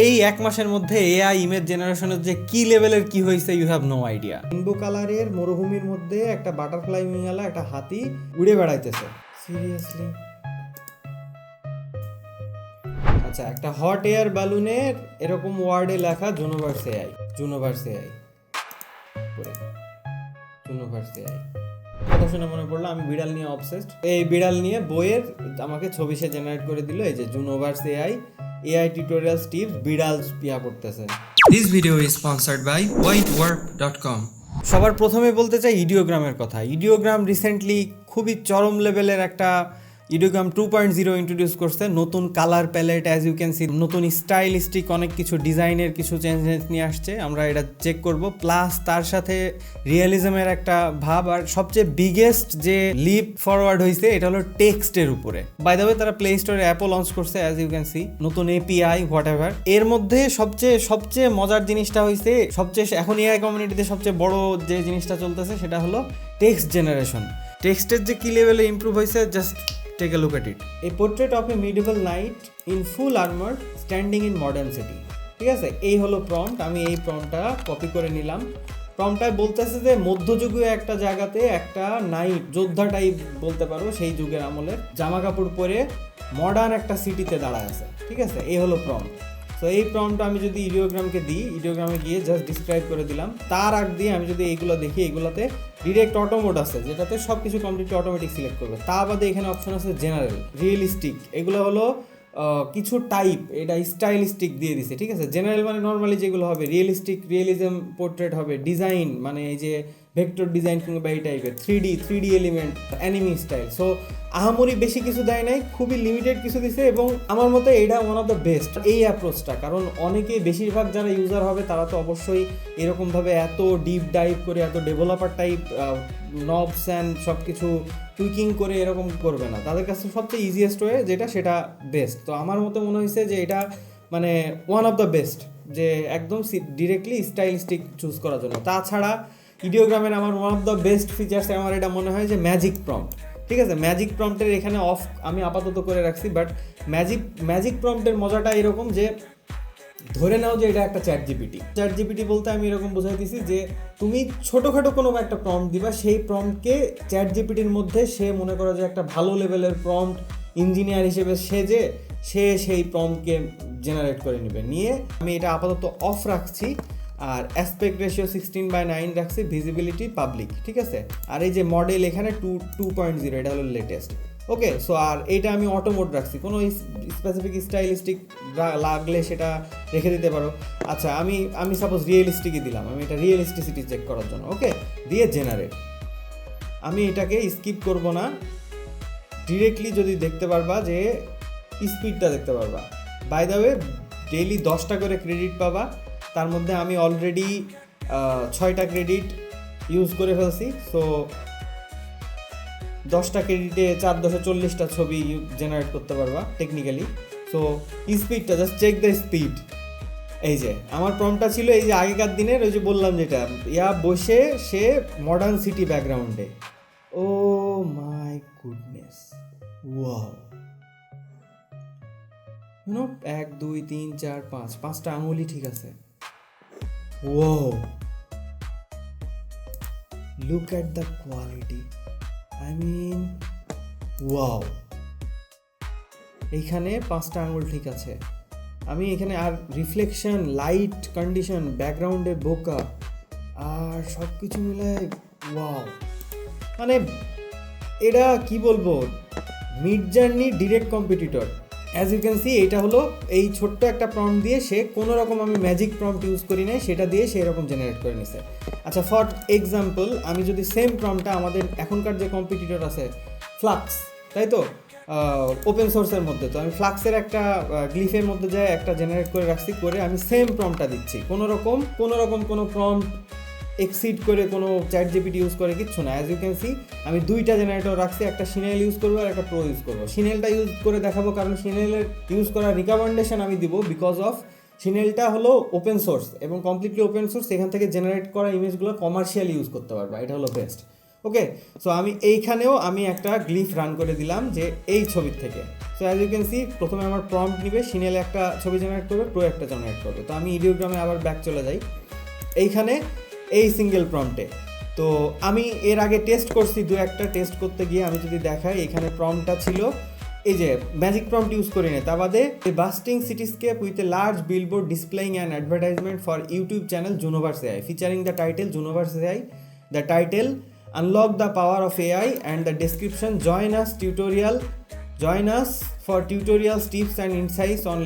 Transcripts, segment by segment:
এই এক মাসের মধ্যে এআই ইমেজ জেনারেশনের যে কি লেভেলের কি হয়েছে you have no idea rainbow কালারের মরুভূমির মধ্যে একটা বাটারফ্লাই উইংওয়ালা একটা হাতি উড়ে বেড়াইতেছে। সিরিয়াসলি আচ্ছা একটা হট এয়ার বালুনের এরকম ওয়ার্ডে লেখা Junoverse AI Junoverse AI Junoverse AI কথা শুনে মনে পড়ল, আমি বিড়াল নিয়ে অবসেসড এই বিড়াল নিয়ে বইয়ের আমাকে ছবি সে জেনারেট করে দিল, এই যে Junoverse AI AI tutorials tips বিড়াল পিয়া পড়তেছে This by is work dot com সবার প্রথমে বলতে চাই ইডিওগ্রামের কথা। ইডিওগ্রাম রিসেন্টলি খুবই চরম লেভেলের একটা Ideogram two point zero introduce করছে, নতুন colour palette as you can see নতুন স্টাইলিস্টিক অনেক কিছু ডিজাইনের কিছু চেঞ্জেস নিয়ে আসছে, আমরা এটা চেক করব। প্লাস তার সাথে রিয়েলিজমের একটা ভাব, আর সবচেয়ে বিগেস্ট যে লিপ ফরওয়ার্ড হয়েছে এটা হলো টেক্সটের উপরে। বাই দ্য তারা প্লে স্টোরে অ্যাপও লঞ্চ করছে অ্যাজ ইউ ক্যান সি নতুন এপিআই হোয়াট এভার এর মধ্যে সবচেয়ে সবচেয়ে মজার জিনিসটা হয়েছে সবচেয়ে, এখন এআই কমিউনিটিতে সবচেয়ে বড় যে জিনিসটা চলতেছে, সেটা হলো টেক্সট জেনারেশন টেক্সটের যে কি লেভেলে ইমপ্রুভ হয়েছে just take a look at it A portrait of a medieval knight in full armour standing in modern city ঠিক আছে? এই হলো প্রম্পট আমি এই প্রম্পটটা কপি করে নিলাম। প্রম্পটায় বলতেছে যে, মধ্যযুগীয় একটা জায়গাতে একটা নাইট যোদ্ধা টাইপ বলতে পারো, সেই যুগের আমলের জামা কাপড় পরে মডার্ন একটা সিটিতে দাঁড়ায় আছে। ঠিক আছে? এই হলো প্রম্পট তো এই প্রম্পটা আমি যদি ইডিওগ্রামকে দিই ইডিওগ্রামে গিয়ে জাস্ট ডিসক্রাইব করে দিলাম। তার আগ দিয়ে আমি যদি এইগুলো দেখি এগুলোতে ডিরেক্ট অটোমোড আছে, যেটাতে সব কিছু কমপ্লিটলি অটোমেটিক সিলেক্ট করবে। তা বাদে এখানে অপশন আছে জেনারেল রিয়েলিস্টিক এগুলো হলো কিছু টাইপ এটা স্টাইলিস্টিক দিয়ে দিছে, ঠিক আছে? জেনারেল মানে নর্মালি যেগুলো হবে রিয়েলিস্টিক রিয়েলিজম পোর্ট্রেট হবে ডিজাইন মানে এই যে ভেক্টর ডিজাইন কিংবা এই টাইপের three D three D element anime style so আহামরি বেশি কিছু দেয় নাই, খুবই লিমিটেড কিছু দিছে এবং আমার মতে এটা ওয়ান অফ দ্য বেস্ট এই অ্যাপ্রোচটা কারণ অনেকেই বেশিরভাগ যারা ইউজার হবে, তারা তো অবশ্যই এরকমভাবে এত ডিপ ডাইভ করে, এত ডেভেলপার টাইপ নবস অ্যান্ড সব কিছু টুইকিং করে এরকম করবে না। তাদের কাছে সবচেয়ে ইজিয়েস্ট ওয়ে যেটা, সেটা বেস্ট তো আমার মতে মনে হয়েছে যে এটা মানে ওয়ান অফ দ্য বেস্ট যে একদম ডিরেক্টলি স্টাইলিস্টিক চুজ করার জন্য। তাছাড়া ইডিওগ্রামের আমার one of the best features আমার এটা মনে হয় যে ম্যাজিক প্রম্পট ঠিক আছে? ম্যাজিক প্রম্পটের এখানে অফ আমি আপাতত করে রাখছি বাট ম্যাজিক ম্যাজিক প্রম্পটের মজাটা এরকম যে, ধরে নাও যে এটা একটা চ্যাট জিপিটি চ্যাট জিপিটি বলতে আমি এরকম বোঝাই দিছি যে, তুমি ছোটোখাটো কোনো একটা প্রম্পট দিবা, সেই প্রম্পটকে চ্যাট জিপিটির মধ্যে সে মনে করো যে একটা ভালো লেভেলের প্রম্পট ইঞ্জিনিয়ার হিসেবে সেজে, সে সেই প্রম্পটকে জেনারেট করে নেবে। নিয়ে আমি এটা আপাতত অফ রাখছি। আর aspect ratio sixteen by nine রাখছি ভিজিবিলিটি পাবলিক ঠিক আছে? আর এই যে মডেল এখানে টু টু পয়েন্ট জিরো এটা হলো লেটেস্ট ওকে সো আর এটা আমি অটো মোড রাখছি, কোনো স্পেসিফিক স্টাইলিস্টিক লাগলে সেটা রেখে দিতে পারো। আচ্ছা আমি আমি সাপোজ রিয়েলিস্টিকই দিলাম, আমি এটা রিয়েলিস্টিসিটি চেক করার জন্য ওকে দিয়ে জেনারেট আমি এটাকে স্কিপ করব না ডিরেক্টলি যদি দেখতে পারবা যে স্পিডটা দেখতে পারবা। বাই দ্য ওয়ে ডেইলি দশটা করে ক্রেডিট পাবা তার মধ্যে আমি অলরেডি ছয়টা ক্রেডিট ইউজ করে ফেলছি। সো দশটা ক্রেডিটে চার দশে চল্লিশটা ছবি জেনারেট করতে পারবা টেকনিক্যালি সো স্পিডটা জাস্ট চেক দ্য স্পিড এই যে, আমার প্রমটা ছিল এই যে আগেকার দিনের, ওই যে বললাম যেটা, ইয়া বসে সে মডার্ন সিটি ব্যাকগ্রাউন্ডে ও মাই গুডনেস, ওয়াও। এক, দুই, তিন, চার, পাঁচ, পাঁচটা আঙুলই ঠিক আছে। ও look at the quality I mean wow এইখানে পাঁচটা আঙুল ঠিক আছে। আমি এখানে আর রিফ্লেকশন লাইট কন্ডিশন ব্যাকগ্রাউন্ডে বোকা। আর সব কিছু মিলে ওয়াও মানে এটা কি বলব? Midjourney direct competitor as you can see এটা হলো এই ছোট্ট একটা প্রম্পট দিয়ে সে কোনো রকম আমি ম্যাজিক প্রম্পট ইউজ করি নাই, সেটা দিয়ে সে এরকম জেনারেট করে নিছে। আচ্ছা ফর এক্সাম্পল আমি যদি সেম প্রম্পটটা আমাদের এখনকার যে কম্পিটিটর আছে ফ্লাক্স তাই তো? ওপেন সোর্সের মধ্যে, তো আমি ফ্লাক্সের একটা গ্লিফের মধ্যে যায় একটা জেনারেট করে রাখছি, করে আমি সেম প্রম্পটটা দিচ্ছি। কোনো রকম কোনো রকম কোনো প্রম্পট এক্সিড করে কোনো চ্যাট জিপিটি ইউজ করে কিচ্ছু না। অ্যাজ ইউ ক্যান সি আমি দুইটা জেনারেটর রাখছি, একটা সিনেল ইউজ করব আর একটা প্রো ইউজ করব। সিনেলটা ইউজ করে দেখাবো কারণ সিনেলের ইউজ করার রিকমেন্ডেশন আমি দিব বিকজ অফ সিনেলটা হলো ওপেন সোর্স এবং কমপ্লিটলি ওপেন সোর্স এখান থেকে জেনারেট করা ইমেজগুলো কমার্শিয়াল ইউজ করতে পারব, এটা হলো বেস্ট ওকে সো আমি এইখানেও আমি একটা গ্লিফ রান করে দিলাম যে এই ছবির থেকে। So as you can see প্রথমে আমার প্রম্পট নিবে সিনেলে একটা ছবি জেনারেট করবে প্রো একটা জেনারেট করবে। তো আমি ইডিওগ্রামে আবার ব্যাক চলে যাই। এইখানে এই সিঙ্গেল প্রম্পটে তো আমি এর আগে টেস্ট করছি, দু একটা টেস্ট করতে গিয়ে আমি যদি দেখাই, এখানে প্রম্পটটা ছিল, এই যে ম্যাজিক প্রম্পট ইউজ করি না। তা বাদে bustling cityscape with a large billboard displaying and advertisement for YouTube channel Junoverse AI featuring the title Junoverse AI the title unlock the power of AI and the description join us tutorial us for tutorials tips and insights on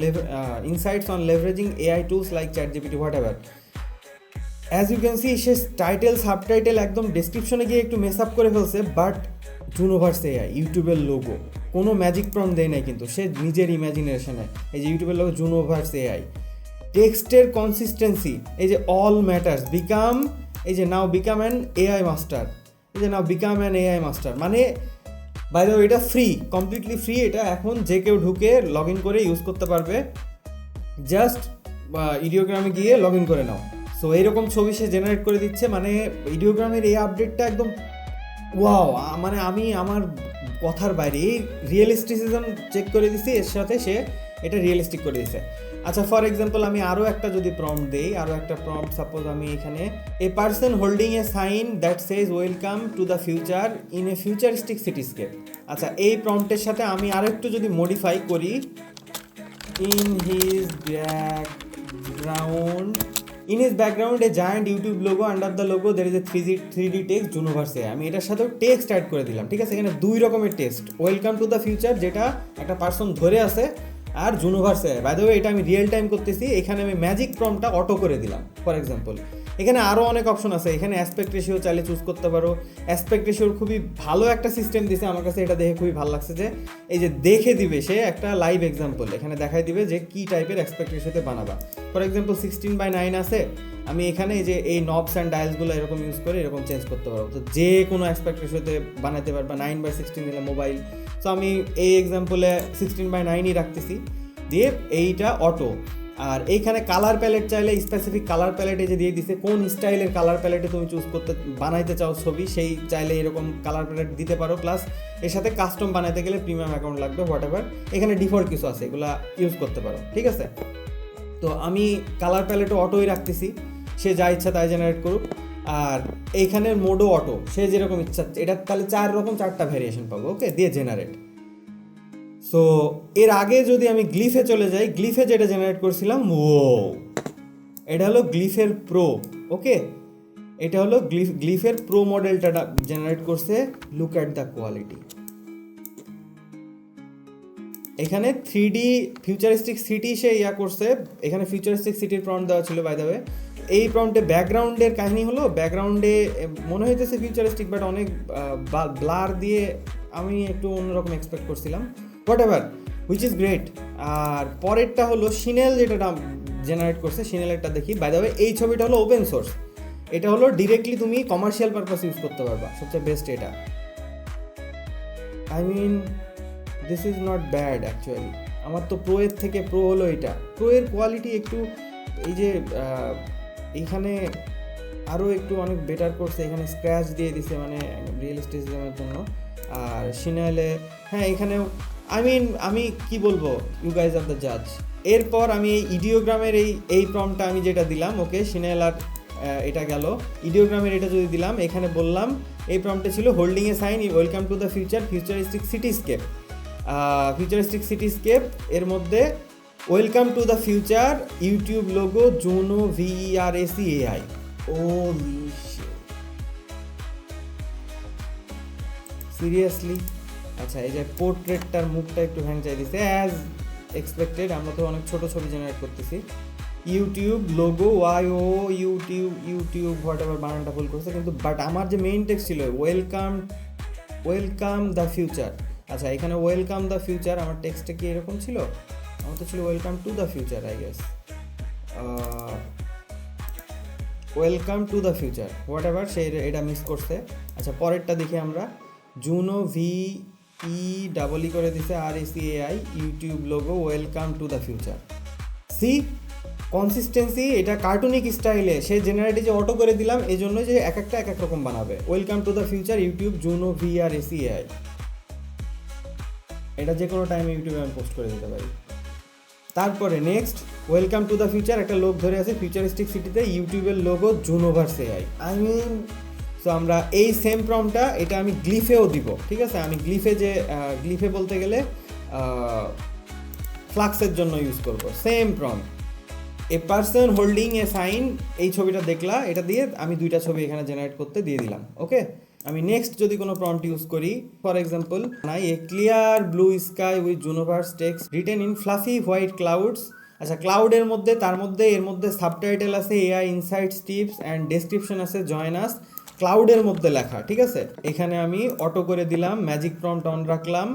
insights on leveraging AI tools like ChatGPT whatever as you can see say title subtitle একদম ডেসক্রিপশনে গিয়ে একটু mess up করে ফেলছে but Junoverse AI ইউটিউবের logo কোনো magic প্রম দেয় নাই কিন্তু, সে নিজের ইমাজিনেশনে এই যে ইউটিউবের লোগো জুনোভার্স এআই টেক্সটের কনসিস্টেন্সি এই যে অল ম্যাটার্স বিকাম এই যে now become an AI master এই যে now become an AI master মানে বাইরে এটা ফ্রি কমপ্লিটলি ফ্রি এটা এখন যে কেউ ঢুকে লগ ইন করে ইউজ করতে পারবে জাস্ট ইডিওগ্রামে গিয়ে লগ ইন করে নাও। সো এইরকম ছবি সে জেনারেট করে দিচ্ছে মানে ভিডিওগ্রামের এই আপডেটটা একদম ওয়াও মানে আমি আমার কথার বাইরে, এই রিয়েলিস্টিসিজম চেক করে দিছি, এর সাথে সে এটা রিয়েলিস্টিক করে দিছে। আচ্ছা ফর এক্সাম্পল আমি আরও একটা যদি প্রম্পট দেই আরও একটা প্রম্পট সাপোজ আমি এখানে a person holding a sign that says welcome to the future in a futuristic cityscape আচ্ছা এই প্রম্পটের সাথে আমি আরও একটু যদি মডিফাই করি, in his background in his background, a giant youtube logo under the logo, there is a 3d 3d text text এ আমি এটার সাথেও টেক্সট অ্যাড করে দিলাম, ঠিক আছে? এখানে দুই রকমের text welcome to the future যেটা একটা পার্সন ধরে আছে, আর জুনোভার্সে এ বাই দ্য এটা আমি রিয়েল টাইম করতেছি, এখানে আমি ম্যাজিক প্রমটা অটো করে দিলাম ফর এক্সাম্পল এখানে আরও অনেক অপশন আছে। এখানে অ্যাসপেক্ট রেশিও চাইলে চুজ করতে পারো। অ্যাসপেক্ট রেশিওর খুবই ভালো একটা সিস্টেম দিছে। আমার কাছে এটা দেখে খুবই ভালো লাগছে যে, এই যে দেখে দিবে সে একটা লাইভ এক্সাম্পল এখানে দেখাই দিবে যে কি টাইপের অ্যাসপেক্ট রেশিওতে বানাবা। For example sixteen by nine আছে। আমি এখানে যে এই নবস অ্যান্ড ডায়ালসগুলো এরকম ইউজ করে এরকম চেঞ্জ করতে পারব। তো যে কোনো অ্যাসপেক্ট রেশিওতে বানাতে পারবা। নাইন বাই সিক্সটিন দিলে মোবাইল সো আমি এই এক্সাম্পলে সিক্সটিন বাই নাইনই রাখতেছি। দিয়ে এইটা অটো আর এইখানে কালার প্যালেট চাইলে স্পেসিফিক কালার প্যালেটে যে দিয়ে দিছে, কোন স্টাইলের কালার প্যালেটে তুমি চুজ করতে, বানাইতে চাও ছবি, সেই চাইলে এরকম কালার প্যালেট দিতে পারো। প্লাস এর সাথে কাস্টম বানাইতে গেলে প্রিমিয়াম অ্যাকাউন্ট লাগবে হোয়াট এভার এখানে ডিফল্ট কিছু আছে, এগুলা ইউজ করতে পারো, ঠিক আছে? তো আমি কালার প্যালেটও অটোই রাখতেছি, সে যা ইচ্ছা তাই জেনারেট করুক। আর এইখানের মোডও অটো সে যেরকম ইচ্ছা, এটা তাহলে চার রকম, চারটা ভ্যারিয়েশন পাবো ওকে দিয়ে জেনারেট সো এর আগে যদি আমি গ্লিফে চলে যাই গ্লিফে যেটা জেনারেট করছিলাম ও এটা হলো গ্লিফের প্রো ওকে এটা হলো গ্লিফ গ্লিফের প্রো মডেলটা জেনারেট করছে লুক অ্যাট দ্য কোয়ালিটি এখানে থ্রি ডি ফিউচারিস্টিক সিটি সে ইয়া করছে, এখানে ফিউচারিস্টিক সিটির প্রম্পট দেওয়া ছিল বাই দ্য ওয়ে এই প্রম্পটে ব্যাকগ্রাউন্ডের কাহিনী হলো ব্যাকগ্রাউন্ডে মনে হইতেছে ফিউচারিস্টিক বাট অনেক ব্লার দিয়ে আমি একটু অন্যরকম এক্সপেক্ট করছিলাম। Whatever which is great আর পরেরটা হলো সিনেল যেটা জেনারেট করছে সিনেলেরটা দেখি। বাই দ্য এই ছবিটা হলো ওপেন সোর্স এটা হলো ডিরেক্টলি তুমি কমার্শিয়াল পারপাস ইউজ করতে পারবা। সবচেয়ে বেস্ট এটা। I mean this is not bad actually আমার তো প্রো এর থেকে প্রো হলো এটা। প্রো এর কোয়ালিটি একটু, এই যে এইখানে আরও একটু অনেক বেটার করছে। এখানে স্ক্র্যাচ দিয়ে দিছে মানে রিয়েল রিয়েলিস্টিজমের জন্য। আর সিনাইলে হ্যাঁ এখানেও আই মিন আমি কি বলব? ইউ গাইজ আর দ্য জাজ এরপর আমি এই ইডিওগ্রামের এই এই প্রমটা আমি যেটা দিলাম ওকে সিনাইল আর এটা গেল। ইডিওগ্রামের এটা যদি দিলাম এখানে বললাম এই প্রমটা ছিল holding a sign welcome to the future futuristic cityscape futuristic cityscape এর মধ্যে welcome to the future YouTube logo Juno V R S E AI O seriously আচ্ছা এই যে পোর্ট্রেটটার মুখটা একটু ভ্যাং চাই দিছে। অ্যাজ এক্সপেক্টেড আমরা তো অনেক ছোট ছবি জেনারেট করতেছি। YouTube logo Y O YouTube YouTube whatever বানানটা ভুল করছে, কিন্তু বাট আমার যে মেইন টেক্স ছিল ওয়েলকাম ওয়েলকাম দ্য ফিউচার আচ্ছা এখানে ওয়েলকাম দ্য ফিউচার আমার টেক্সটটা কি এরকম ছিল? আমার তো ছিল welcome to the future I guess welcome to the future whatever say এটা মিস করছে। আচ্ছা পরেরটা দেখি আমরা। Juno V E double E করে দিছে আর S E AI YouTube logo welcome to the future see consistency এটা কার্টুনিক স্টাইলে সে জেনারেটে যে অটো করে দিলাম এই জন্য যে এক একটা, এক এক রকম বানাবে। Welcome to the future YouTube Juno V R S E AI এটা যে কোনো টাইমে ইউটিউবে আমি পোস্ট করে দিতে পারি। তারপরে next welcome to the future একটা লোক ধরে আছে ফিউচারিস্টিক সিটিতে ইউটিউবের logo Junoverse AI I mean so আমরা এই সেম প্রমটা এটা আমি গ্লিফেও দিব, ঠিক আছে? আমি গ্লিফে যে গ্লিফে বলতে গেলে ফ্লাক্সের জন্য ইউজ করব। Same prompt a person holding a sign এই ছবিটা দেখলা, এটা দিয়ে আমি দুইটা ছবি এখানে জেনারেট করতে দিয়ে দিলাম ওকে আমি নেক্সট যদি কোনো প্রম্পট ইউজ করি ফর এক্সাম্পল নাই a clear blue sky with Junoverse text written in fluffy white clouds আচ্ছা ক্লাউডের মধ্যে, তার মধ্যে, এর মধ্যে সাবটাইটেল আছে AI insights tips and description আছে জয়নাস ক্লাউডের মধ্যে লেখা, ঠিক আছে? এখানে আমি অটো করে দিলাম ম্যাজিক প্রম্পট অন রাখলাম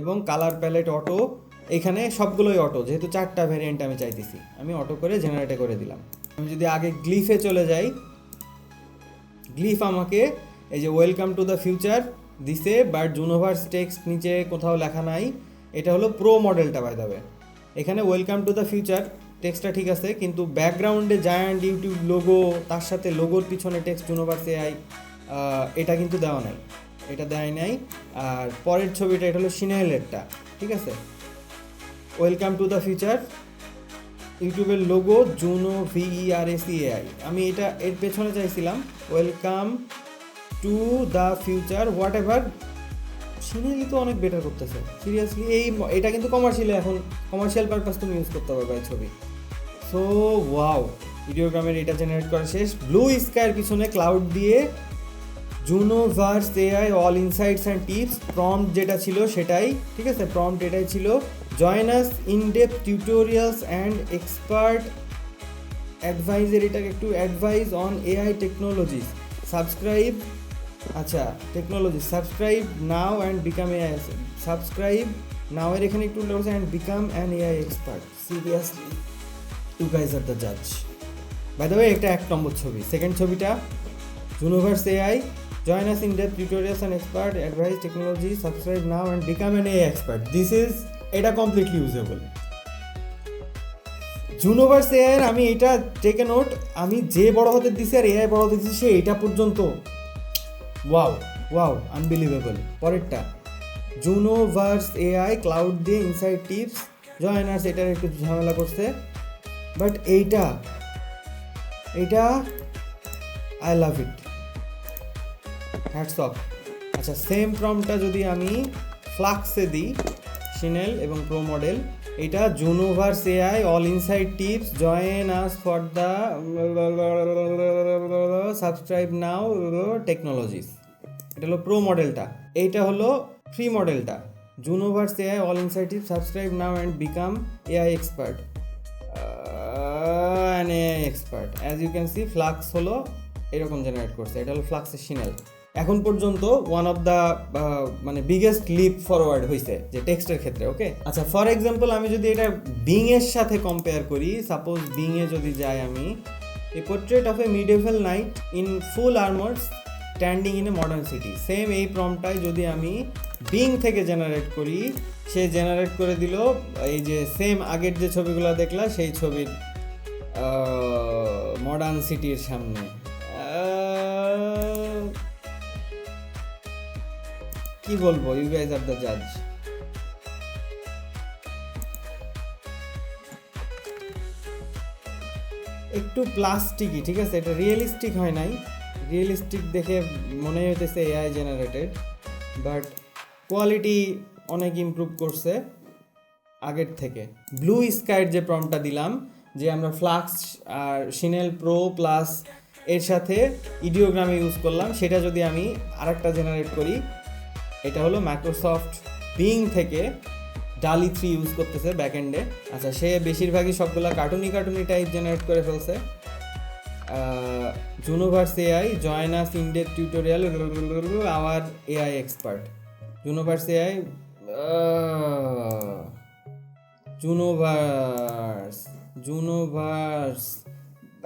এবং কালার প্যালেট অটো এখানে সবগুলোই অটো যেহেতু চারটা ভ্যারিয়েন্ট আমি চাইতেছি। আমি অটো করে জেনারেটে করে দিলাম। আমি যদি আগে গ্লিফে চলে যাই গ্লিফ আমাকে এই যে ওয়েলকাম টু দ্য ফিউচার দিছে বাট জুনোভার্স টেক্সট নিচে কোথাও লেখা নাই। এটা হলো প্রো মডেলটা বাই দাবে এখানে ওয়েলকাম টু দ্য ফিউচার টেক্সটটা ঠিক আছে, কিন্তু ব্যাকগ্রাউন্ডে জায়ান্ট ইউটিউব লোগো তার সাথে লোগোর পিছনে টেক্সট জুনোভার্স এআই এটা কিন্তু দেওয়া নাই। এটা দেয় নাই। আর পরের ছবিটা, এটা হলো সিনাইলেরটা ঠিক আছে? ওয়েলকাম টু দ্য ফিউচার ইউটিউবের লোগো জুনো ভিইআরএসিএআই আমি এটা এর পেছনে চাইছিলাম। Welcome to the future whatever scenery তো অনেক বেটার করতেছে। সিরিয়াসলি এই এটা কিন্তু কমার্শিয়াল এখন কমার্শিয়াল পারপাস তুমি ইউজ করতে পারবে ছবি। সো ওয়াও ভিডিওগ্রামের এটা জেনারেট করা শেষ। ব্লু স্কাইয়ের পিছনে ক্লাউড দিয়ে Junoverse AI all insights and tips prompt যেটা ছিল সেটাই, ঠিক আছে? প্রম্পট এটাই ছিল। Join us in depth tutorials and expert অ্যাডভাইজের এটাকে একটু advice on AI technologies subscribe আচ্ছা technology subscribe now and become AI subscribe now এর এখানে একটু and become an AI expert seriously you guys are the জাজ by the way একটা এক নম্বর ছবি। সেকেন্ড ছবিটা, Universe এআই Join us in depth tutorials and expert advice technology. Subscribe now and become an AI expert. This is, এটা completely usable Junoverse AI এর আমি এটা টেকে নোট আমি যে বড় হতে দিছি আর এআই বড় হতে দিছি, সে এটা পর্যন্ত। ওয়াও ওয়াও আনবিলিভেবল পরেরটা জুনোভার্স এআই ক্লাউড দিয়ে ইনসাইড টিপস জয়নার্স এটার একটু ঝামেলা করছে। বাট এইটা এটা I love it hats off আচ্ছা সেম প্রমটা যদি আমি ফ্লাক্সে দিই সিনেল এবং প্রো মডেল এটা Junoverse AI all inside tips join us for the subscribe now technologies এটা হলো প্রো মডেলটা এইটা হলো ফ্রি মডেলটা Junoverse AI all inside tips subscribe now and become AI expert an AI expert as you can see Flux হলো এরকম generate করছে। এটা হলো ফ্লাক্সের সিনাল এখন পর্যন্ত ওয়ান অফ দ্য মানে বিগেস্ট লিপ ফরওয়ার্ড হয়েছে যে টেক্সটের ক্ষেত্রে ওকে আচ্ছা ফর এক্সাম্পল আমি যদি এটা বিং এর সাথে কম্পেয়ার করি সাপোজ বিং এ যদি যাই আমি, a portrait of a medieval knight in full armours standing in a modern city same এই প্রমটাই যদি আমি বিং থেকে জেনারেট করি, সে জেনারেট করে দিল, এই যে সেম আগের যে ছবিগুলো দেখলা, সেই ছবির মডার্ন সিটির সামনে। কি বলব ইউ গাইজ আর দ্য জাজ একটু প্লাস্টিকই ঠিক আছে? এটা রিয়েলিস্টিক হয় নাই। রিয়েলিস্টিক দেখে মনে হইতেছে এআই জেনারেটেড বাট কোয়ালিটি অনেক ইমপ্রুভ করছে আগের থেকে। ব্লু স্কাইয়ের যে প্রমটা দিলাম যে আমরা ফ্লাক্স আর সিনেল প্রো প্লাস এর সাথে ইডিওগ্রামে ইউজ করলাম, সেটা যদি আমি আরেকটা জেনারেট করি, এটা হলো মাইক্রোসফট বিং থেকে ডালি থ্রি ইউজ করতেছে ব্যাকএন্ডে আচ্ছা সে বেশিরভাগই সবগুলা কার্টুনি কার্টুনি টাইপ জেনারেট করে ফেলছে। Junoverse AI join us in depth tutorial our AI expert Junoverse AI Junoverse Junoverse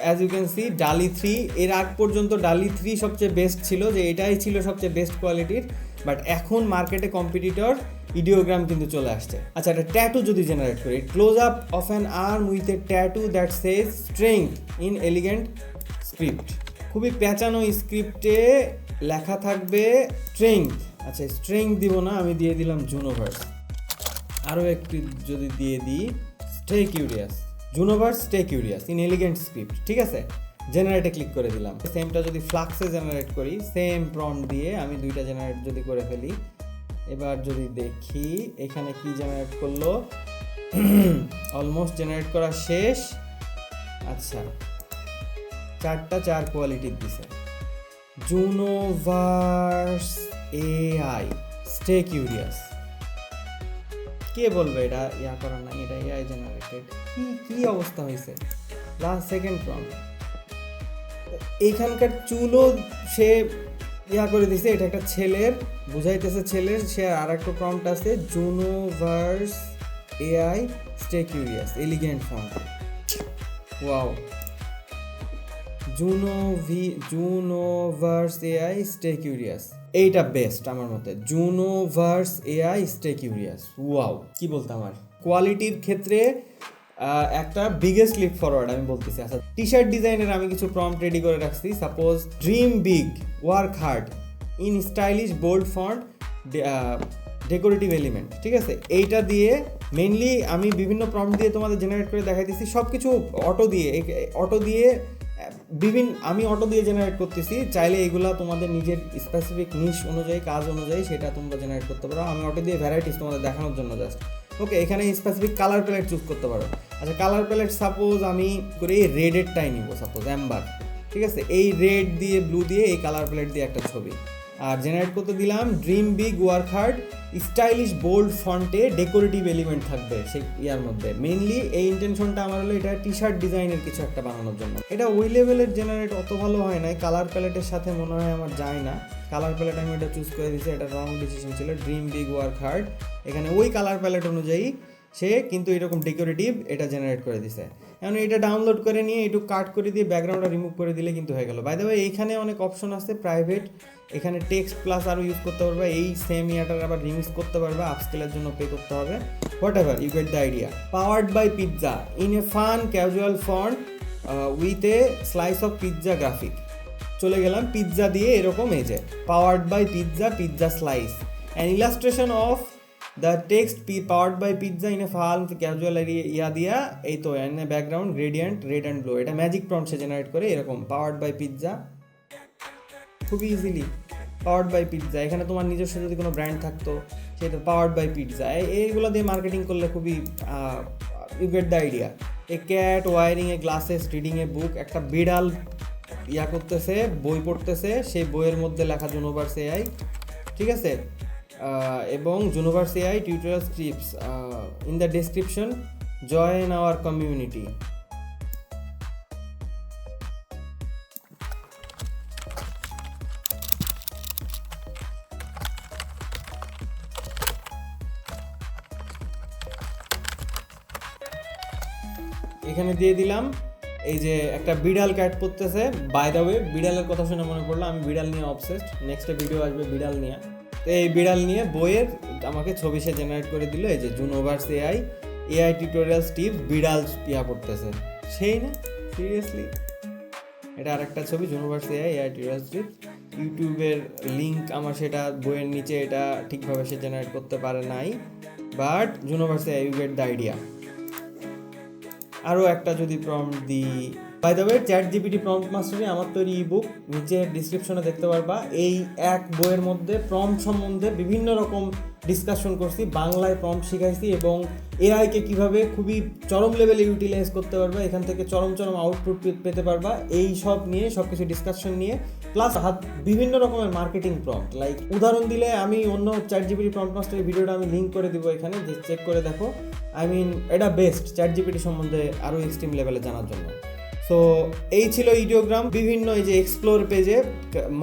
as you can see DALL E three এর আগ পর্যন্ত ডালি থ্রি সবচেয়ে বেস্ট ছিল, যে এটাই ছিল সবচেয়ে বেস্ট কোয়ালিটির বাট এখন মার্কেটে কম্পিটিটর ইডিওগ্রাম কিন্তু চলে আসছে। আচ্ছা একটা ট্যাটু যদি জেনারেট করি। Close up of an arm with a tattoo that says strength in elegant script খুবই প্যাঁচানো স্ক্রিপ্টে লেখা থাকবে স্ট্রেংথ আচ্ছা স্ট্রেংথ দিব না, আমি দিয়ে দিলাম জুনোভার্স আরও একটি যদি দিয়ে দিই stay curious Junoverse stay curious in elegant script ঠিক আছে? জেনারেটে ক্লিক করে দিলাম। সেমটা যদি ফ্লাক্সে জেনারেট করি সেম প্রম দিয়ে আমি দুইটা জেনারেট যদি করে ফেলি, এবার যদি দেখি এখানে কি জেনারেট করল? অলমোস্ট জেনারেট করা শেষ। আচ্ছা চারটা চার কোয়ালিটির দিছে। জুনোভার্স এআই স্টে কিউরিয়াস কে বলবে এটা? ইয়া করার নাই, এটা এআই জেনারেটেড কি কি অবস্থা হয়েছে? লাস্ট সেকেন্ড প্রম এইখানকার চুলও সে ইয়া করে দিছে, এটা একটা ছেলের, বুঝাইতেছে ছেলের, সে আর একটা প্রম্পট আছে Junoverse AI stay curious elegant form wow Juno V Junoverse AI stay curious এইটা বেস্ট আমার মতে। Junoverse AI stay curious wow কি বলতাম আর? কোয়ালিটির ক্ষেত্রে একটা বিগেস্ট লিপ ফরওয়ার্ড আমি বলতেছি। আচ্ছা টি শার্ট ডিজাইনের আমি কিছু প্রম্পট রেডি করে রাখছি। Suppose dream big work hard in stylish bold font decorative element ঠিক আছে? এইটা দিয়ে মেনলি আমি বিভিন্ন প্রম্পট দিয়ে তোমাদের জেনারেট করে দেখাইতেছি। সব কিছু অটো দিয়ে অটো দিয়ে বিভিন্ন, আমি অটো দিয়ে জেনারেট করতেছি। চাইলে এগুলা তোমাদের নিজের স্পেসিফিক নিশ অনুযায়ী, কাজ অনুযায়ী সেটা তোমরা জেনারেট করতে পারো। আমি অটো দিয়ে ভ্যারাইটিস তোমাদের দেখানোর জন্য জাস্ট ওকে এখানে স্পেসিফিক কালার প্যালেট চুজ করতে পারো। আচ্ছা কালার প্যালেট সাপোজ আমি করে এই রেডেরটাই নিব সাপোজ অ্যাম্বার ঠিক আছে? এই রেড দিয়ে ব্লু দিয়ে এই কালার প্যালেট দিয়ে একটা ছবি। আর জেনারেট করতে দিলাম dream big work hard stylish bold ফন্টে ডেকোরেটিভ এলিমেন্ট থাকবে সেই ইয়ার মধ্যে। মেনলি এই ইন্টেনশনটা আমার হলো এটা টি শার্ট ডিজাইনের কিছু একটা বানানোর জন্য। এটা ওই লেভেলের জেনারেট অত ভালো হয় নাই কালার প্যালেটের সাথে মনে হয় আমার যায় না। কালার প্যালেট আমি এটা চুজ করে দিয়েছি, এটা রং ডিসিশন ছিল ড্রিম বিগ ওয়ার্ক হার্ড এখানে ওই কালার প্যালেট অনুযায়ী সে কিন্তু এরকম ডেকোরেটিভ এটা জেনারেট করে দিছে। এখন এটা ডাউনলোড করে নিয়ে একটু কাট করে দিয়ে ব্যাকগ্রাউন্ডটা রিমুভ করে দিলে কিন্তু হয়ে গেল। বাই দ্য ওয়ে এইখানে অনেক অপশন আছে প্রাইভেট এখানে টেক্সট প্লাস আরও ইউজ করতে পারবে, এই সেম ইয়াটার আবার রিমিক্স করতে পারবে আপস্কেলের জন্য পে করতে হবে। Whatever you get the idea powered by pizza in a fun casual font with a slice of pizza graphic চলে গেলাম পিৎজা দিয়ে এরকম এই যে powered by pizza pizza slice an illustration of the text P powered by pizza in a fun casual ইয়া দিয়া, এই তো a background gradient red and blue এটা ম্যাজিক প্রম্পট সে জেনারেট করে এরকম পাওয়ার্ড বাই পিৎজা খুবই ইজিলি পাওয়ার্ড বাই পিৎজা এখানে তোমার নিজস্ব যদি কোনো ব্র্যান্ড থাকতো, সেটা পাওয়ার্ড বাই পিৎজা এইগুলো দিয়ে মার্কেটিং করলে খুবই you get the idea a cat wearing a glasses reading a book একটা বিড়াল ইয়া করতেছে, বই পড়তেছে, সেই বইয়ের মধ্যে লেখা জুনোভার্স এআই ঠিক আছে? এবং Junoverse AI tutorial scripts in the description join our community এখানে দিয়ে দিলাম, এই যে একটা বিড়াল ক্যাট পড়তেছে বাই দ্য ওয়ে বিড়ালের কথা শুনে মনে পড়ল, আমি বিড়াল নিয়ে অবসেসড নেক্সটে ভিডিও আসবে বিড়াল নিয়ে। তো এই বিড়াল নিয়ে বইয়ের আমাকে ছবি সে জেনারেট করে দিল, এই যে জুনোভার্স এআই এআই টিউটোরিয়াল স্টিভ বিড়াল পিয়া পড়তেছে সেই না? সিরিয়াসলি এটা আরেকটা ছবি Junoverse AI AI tutorial Steve ইউটিউবের লিঙ্ক আমার সেটা বইয়ের নিচে, এটা ঠিকভাবে সে জেনারেট করতে পারে নাই। But Junoverse AI you get the idea আরও একটা যদি প্রম্পট দিই by the way ChatGPT prompt মাস্টারে আমার তৈরি ই বুক নিচে ডিসক্রিপশনে দেখতে পারবা। এই এক বইয়ের মধ্যে প্রম্পট সম্বন্ধে বিভিন্ন রকম ডিসকাশন করছি, বাংলায় প্রম্পট শিখাইছি এবং এআইকে কীভাবে খুবই চরম লেভেলে ইউটিলাইজ করতে পারবা, এখান থেকে চরম চরম আউটপুট পেতে পারবা, এই সব নিয়ে সব কিছু ডিসকাশন নিয়ে প্লাস হাত, বিভিন্ন রকমের মার্কেটিং প্রম্পট লাইক উদাহরণ দিলে আমি অন্য চ্যাট জিপিটি প্রম্পট মাস্টারের ভিডিওটা আমি লিঙ্ক করে দিব এখানে যে চেক করে দেখো। আই মিন এটা বেস্ট চ্যাট জিপিটি সম্বন্ধে আরও এক্সট্রিম লেভেলে জানার জন্য। সো এই ছিল ইডিওগ্রাম বিভিন্ন এই যে এক্সপ্লোর পেজে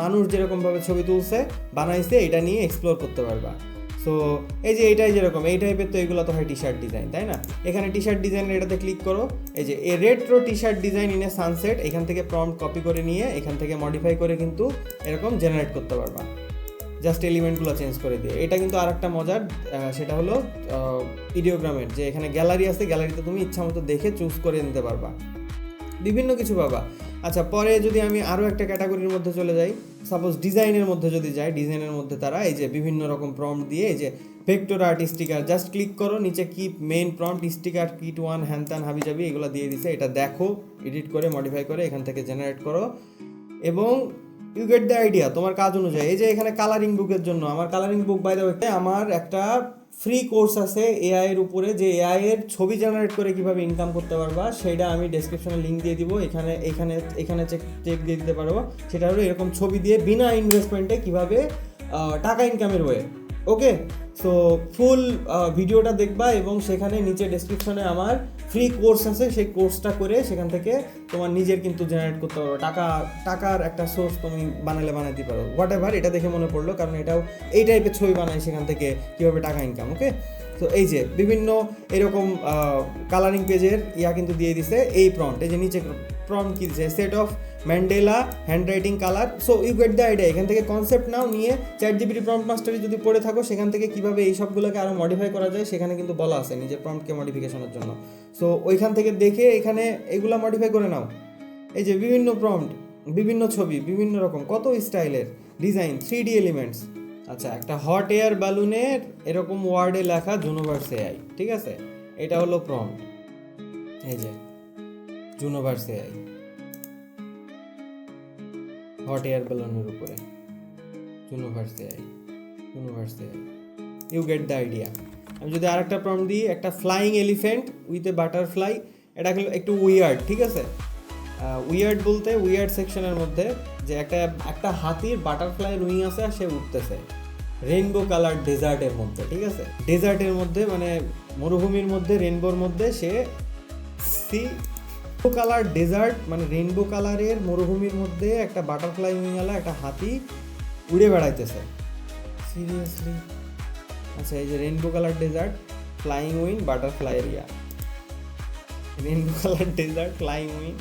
মানুষ যেরকমভাবে ছবি তুলছে, বানাইছে, এটা নিয়ে এক্সপ্লোর করতে পারবা। সো এই যে এইটাই যেরকম, এই টাইপের তো এগুলো তো হয় টি শার্ট ডিজাইন তাই না? এখানে টি শার্ট ডিজাইনের এটাতে ক্লিক করো। এই যে a retro T shirt design in a sunset এখান থেকে প্রম্পট কপি করে নিয়ে এখান থেকে মডিফাই করে কিন্তু এরকম জেনারেট করতে পারবা। জাস্ট এলিমেন্টগুলো চেঞ্জ করে দিয়ে। এটা কিন্তু আর একটা মজার সেটা হলো ইডিওগ্রামের যে এখানে গ্যালারি আছে গ্যালারিতে তুমি ইচ্ছা মতো দেখে চুজ করে নিতে পারবা। বিভিন্ন কিছু পাবা আচ্ছা পরে যদি আমি আরও একটা ক্যাটাগরির মধ্যে চলে যাই সাপোজ ডিজাইনের মধ্যে যদি যাই, ডিজাইনের মধ্যে তারা এই যে বিভিন্ন রকম প্রম্পট দিয়ে এই যে vector art sticker just click করো, নিচে কি main prompt sticker kit one হ্যান ত্যান হাবি যাবি এগুলো দিয়ে দিছে, এটা দেখো এডিট করে মডিফাই করে, এখান থেকে জেনারেট করো। এবং ইউ গেট দ্য আইডিয়া তোমার কাজ অনুযায়ী, এই যে এখানে কালারিং বুকের জন্য, আমার কালারিং বুক বাই দ্য আমার একটা ফ্রি কোর্স আছে এআইয়ের উপরে, যে এআইয়ের ছবি জেনারেট করে কীভাবে ইনকাম করতে পারবা, সেটা আমি ডেসক্রিপশনে লিঙ্ক দিয়ে দিব, এখানে এখানে এখানে চেক চেক দিয়ে দিতে পারব। সেটা হলো এরকম ছবি দিয়ে বিনা ইনভেস্টমেন্টে কীভাবে টাকা ইনকামের হয়ে ওকে সো ফুল ভিডিওটা দেখবা এবং সেখানে নিচে ডেসক্রিপশনে আমার ফ্রি কোর্স আছে, সেই কোর্সটা করে সেখান থেকে তোমার নিজের কিন্তু জেনারেট করতে পারো টাকা, টাকার একটা সোর্স তুমি বানালে বানাইতে পারো। হোয়াট এভার এটা দেখে মনে পড়ল, কারণ এটাও, এই টাইপের ছবি বানায় সেখান থেকে কীভাবে টাকা ইনকাম ওকে তো এই যে বিভিন্ন এরকম কালারিং পেজের ইয়া কিন্তু দিয়ে দিছে এই প্রম্পট এই যে নিচে প্রম্পট কি দিছে? Set of mandala handwriting colour so you get the idea এখান থেকে কনসেপ্ট নাও নিয়ে চ্যাট জিবিটি প্রম্পট মাস্টারি যদি পড়ে থাকো, সেখান থেকে কীভাবে এই সবগুলোকে আরও মডিফাই করা যায়, সেখানে কিন্তু বলা আছে নিজের প্রম্পটকে মডিফিকেশনের জন্য। সো ওইখান থেকে দেখে এখানে এগুলো মডিফাই করে নাও। এই যে বিভিন্ন প্রম্পট বিভিন্ন ছবি, বিভিন্ন রকম, কত স্টাইলের ডিজাইন থ্রি ডি এলিমেন্টস আচ্ছা একটা হট এয়ার বালুনের এরকম ওয়ার্ডে লেখা জুনোভার্স এআই ঠিক আছে? এটা হলো প্রম্পট এই যে জুনোভার্স এআই হট এয়ার বালুনের উপরে। Universe AI universe AI you get the idea আমি যদি আরেকটা প্রম দিই, একটা flying elephant with a butterfly এটা একটু উইয়ার্ড ঠিক আছে? উইয়ার্ড বলতে উইয়ার্ড সেকশনের মধ্যে যে একটা একটা হাতির বাটারফ্লাই রুইং আছে আর সে উঠতেছে। রেইনবো কালার ডেজার্টের মধ্যে, ঠিক আছে? ডেজার্টের মধ্যে মানে মরুভূমির মধ্যে রেইনবোর মধ্যে সে সি কালার ডেজার্ট মানে রেইনবো কালারের মরুভূমির মধ্যে একটা বাটারফ্লাই উইংওয়ালা একটা হাতি উড়ে বেড়াইতেছে। সিরিয়াসলি আচ্ছা এই যে rainbow colour desert flying wing butterfly area rainbow colour desert flying wing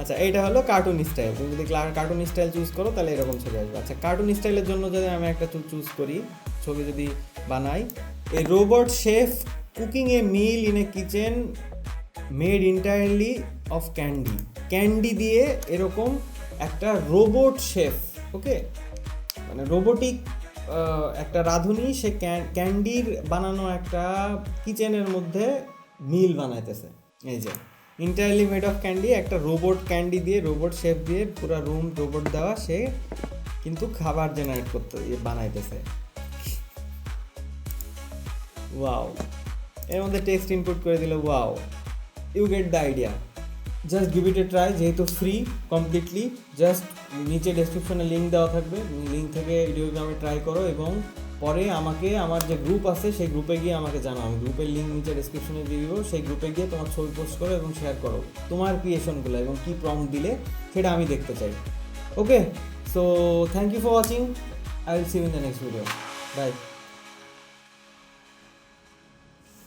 আচ্ছা এইটা হলো কার্টুন স্টাইল তুমি যদি কার্টুন স্টাইল চুজ করো, তাহলে এরকম ছবি আসবে। আচ্ছা কার্টুন স্টাইলের জন্য যদি আমি একটা চুজ করি, ছবি যদি বানাই, এই robot chef cooking a meal in a kitchen made entirely of candy candy দিয়ে এরকম একটা রোবট শেফ ওকে মানে রোবোটিক একটা রাঁধুনি, সে ক্যান্ডির বানানো একটা কিচেনের মধ্যে মিল বানাইতেছে। এই যে। ইন্টারলি মেড অফ ক্যান্ডি একটা রোবট ক্যান্ডি দিয়ে রোবট শেপ দিয়ে পুরো রুম রোবট দেওয়া, সে কিন্তু খাবার জেনারেট করতে বানাইতেছে। ওয়াও এর মধ্যে টেক্সট ইনপুট করে দিল wow you get the idea just give it a try যেহেতু ফ্রি কমপ্লিটলি জাস্ট নিচে ডেসক্রিপশনে লিঙ্ক দেওয়া থাকবে লিঙ্ক থেকে ভিডিওগ্রামে ট্রাই করো এবং পরে আমাকে, আমার যে গ্রুপ আছে, সেই গ্রুপে গিয়ে আমাকে জানাও। আমি গ্রুপের লিঙ্ক নিচে ডিসক্রিপশনে দিয়ে দিব। সেই গ্রুপে গিয়ে তোমার ছবি পোস্ট করো এবং শেয়ার করো। তোমার ক্রিয়েশনগুলো এবং কী প্রম দিলে সেটা আমি দেখতে চাই। Okay so thank you for watching I will see in the next video bye